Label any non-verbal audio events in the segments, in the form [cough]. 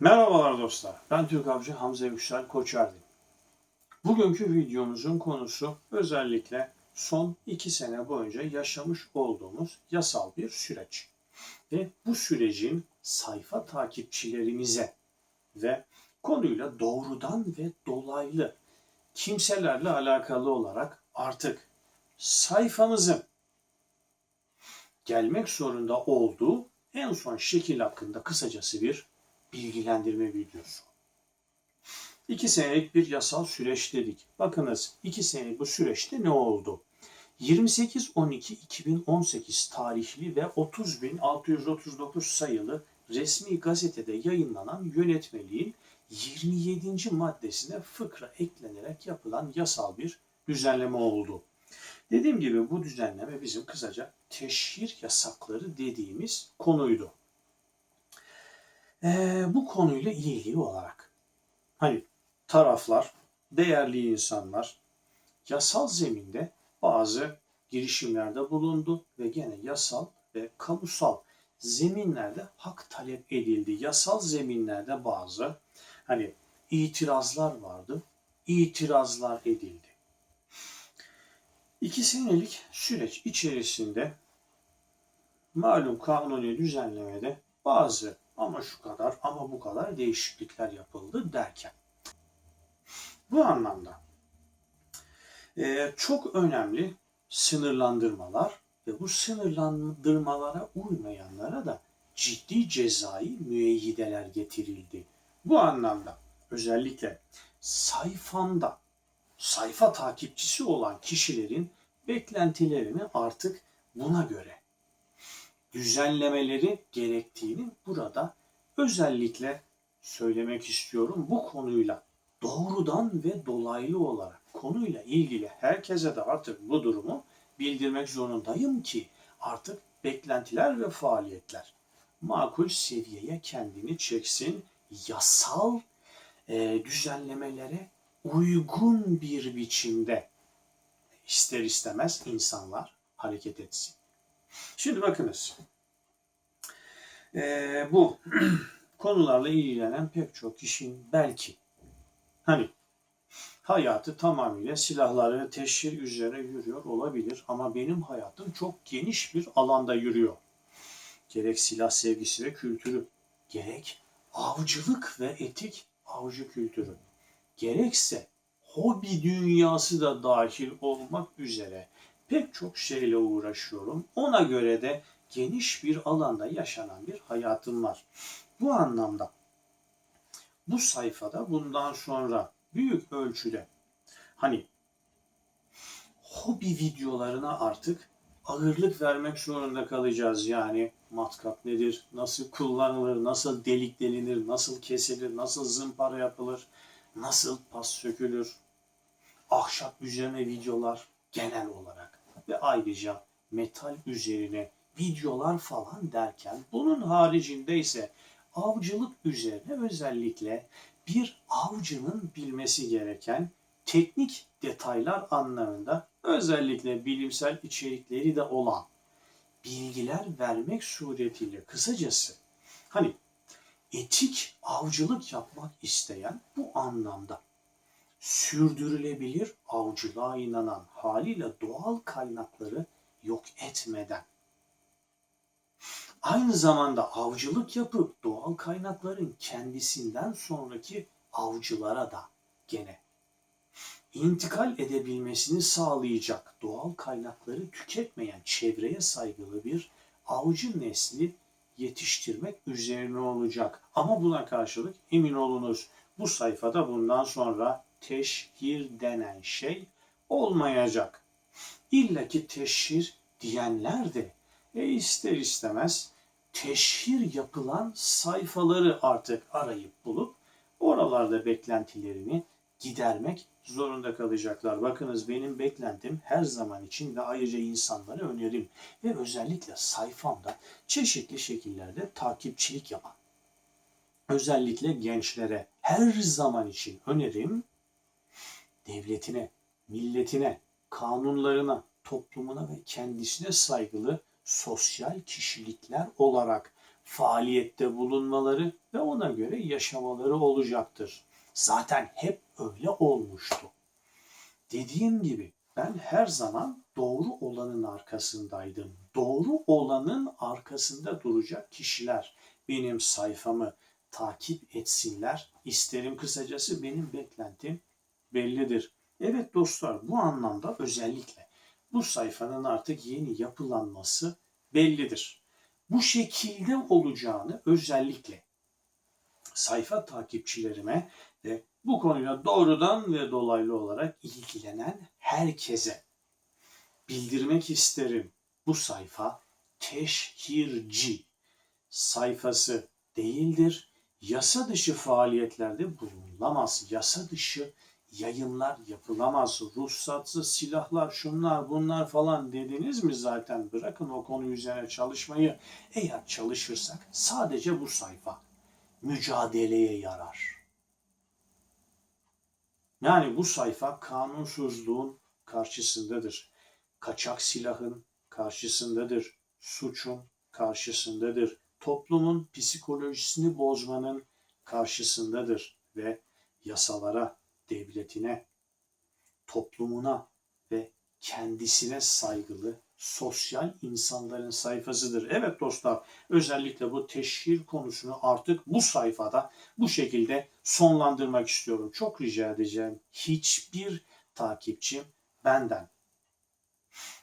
Merhabalar dostlar. Ben Türk Avcı Hamza Yüksel Koçerdi. Bugünkü videomuzun konusu özellikle son iki sene boyunca yaşamış olduğumuz yasal bir süreç. Ve bu sürecin sayfa takipçilerimize ve konuyla doğrudan ve dolaylı kimselerle alakalı olarak artık sayfamızın gelmek zorunda olduğu en son şekil hakkında kısacası bir bilgilendirme videosu. İki senelik bir yasal süreç dedik. Bakınız iki senelik bu süreçte ne oldu? 28.12.2018 tarihli ve 30.639 sayılı resmi gazetede yayınlanan yönetmeliğin 27. maddesine fıkra eklenerek yapılan yasal bir düzenleme oldu. Dediğim gibi bu düzenleme bizim kısaca teşhir yasakları dediğimiz konuydu. Ee, bu konuyla ilgili olarak hani taraflar, değerli insanlar yasal zeminde bazı girişimlerde bulundu ve gene yasal ve kamusal zeminlerde hak talep edildi. Yasal zeminlerde bazı hani itirazlar vardı. İtirazlar edildi. İki senelik süreç içerisinde malum kanuni düzenlemede bazı ama şu kadar ama bu kadar değişiklikler yapıldı derken. Bu anlamda e, çok önemli sınırlandırmalar ve bu sınırlandırmalara uymayanlara da ciddi cezai müeyyideler getirildi. Bu anlamda özellikle sayfamda sayfa takipçisi olan kişilerin beklentilerini artık buna göre düzenlemeleri gerektiğini burada özellikle söylemek istiyorum. Bu konuyla doğrudan ve dolaylı olarak konuyla ilgili herkese de artık bu durumu bildirmek zorundayım ki artık beklentiler ve faaliyetler makul seviyeye kendini çeksin, yasal e, düzenlemelere uygun bir biçimde ister istemez insanlar hareket etsin. Şimdi bakınız. Ee, bu [clears throat] konularla ilgilenen pek çok kişinin belki hani hayatı tamamıyla silahları teşhir üzerine yürüyor olabilir ama benim hayatım çok geniş bir alanda yürüyor. Gerek silah sevgisi ve kültürü, gerek avcılık ve etik avcı kültürü, gerekse hobi dünyası da dahil olmak üzere pek çok şeyle uğraşıyorum. Ona göre de geniş bir alanda yaşanan bir hayatım var. Bu anlamda bu sayfada bundan sonra büyük ölçüde hani hobi videolarına artık ağırlık vermek zorunda kalacağız. Yani matkap nedir, nasıl kullanılır, nasıl delik delinir, nasıl kesilir, nasıl zımpara yapılır, nasıl pas sökülür, ahşap üzerine videolar genel olarak ve ayrıca metal üzerine videolar falan derken bunun haricinde ise avcılık üzerine özellikle bir avcının bilmesi gereken teknik detaylar anlamında özellikle bilimsel içerikleri de olan bilgiler vermek suretiyle kısacası hani etik avcılık yapmak isteyen bu anlamda sürdürülebilir avcılığa inanan haliyle doğal kaynakları yok etmeden aynı zamanda avcılık yapıp doğal kaynakların kendisinden sonraki avcılara da gene intikal edebilmesini sağlayacak doğal kaynakları tüketmeyen çevreye saygılı bir avcı nesli yetiştirmek üzerine olacak. Ama buna karşılık emin olunuz bu sayfada bundan sonra teşhir denen şey olmayacak. İlla ki teşhir diyenler de e ister istemez teşhir yapılan sayfaları artık arayıp bulup oralarda beklentilerini gidermek zorunda kalacaklar. Bakınız benim beklentim her zaman için ve ayrıca insanlara önerim ve özellikle sayfamda çeşitli şekillerde takipçilik yapan özellikle gençlere her zaman için önerim devletine, milletine, kanunlarına, toplumuna ve kendisine saygılı sosyal kişilikler olarak faaliyette bulunmaları ve ona göre yaşamaları olacaktır. Zaten hep öyle olmuştu. Dediğim gibi ben her zaman doğru olanın arkasındaydım. Doğru olanın arkasında duracak kişiler benim sayfamı takip etsinler. İsterim kısacası benim beklentim bellidir. Evet dostlar bu anlamda özellikle bu sayfanın artık yeni yapılanması bellidir. Bu şekilde olacağını özellikle sayfa takipçilerime ve bu konuyla doğrudan ve dolaylı olarak ilgilenen herkese bildirmek isterim. Bu sayfa teşhirci sayfası değildir. Yasa dışı faaliyetlerde bulunulamaz. Yasa dışı yayınlar yapılamaz. Ruhsatsız silahlar, şunlar, bunlar falan dediniz mi zaten? Bırakın o konu üzerine çalışmayı. Eğer çalışırsak sadece bu sayfa mücadeleye yarar. Yani bu sayfa kanunsuzluğun karşısındadır. Kaçak silahın karşısındadır. Suçun karşısındadır. Toplumun psikolojisini bozmanın karşısındadır ve yasalara, devletine, toplumuna ve kendisine saygılı sosyal insanların sayfasıdır. Evet dostlar, özellikle bu teşhir konusunu artık bu sayfada bu şekilde sonlandırmak istiyorum. Çok rica edeceğim. Hiçbir takipçim benden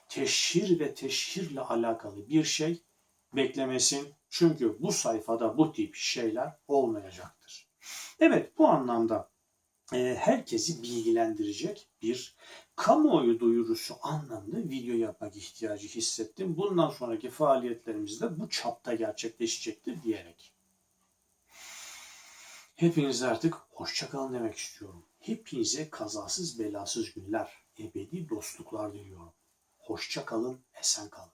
teşhir ve teşhirle alakalı bir şey beklemesin. Çünkü bu sayfada bu tip şeyler olmayacaktır. Evet bu anlamda herkesi bilgilendirecek bir kamuoyu duyurusu anlamda video yapmak ihtiyacı hissettim. Bundan sonraki faaliyetlerimiz de bu çapta gerçekleşecektir diyerek. Hepinize artık hoşçakalın demek istiyorum. Hepinize kazasız belasız günler, ebedi dostluklar diliyorum. Hoşça kalın, esen kalın.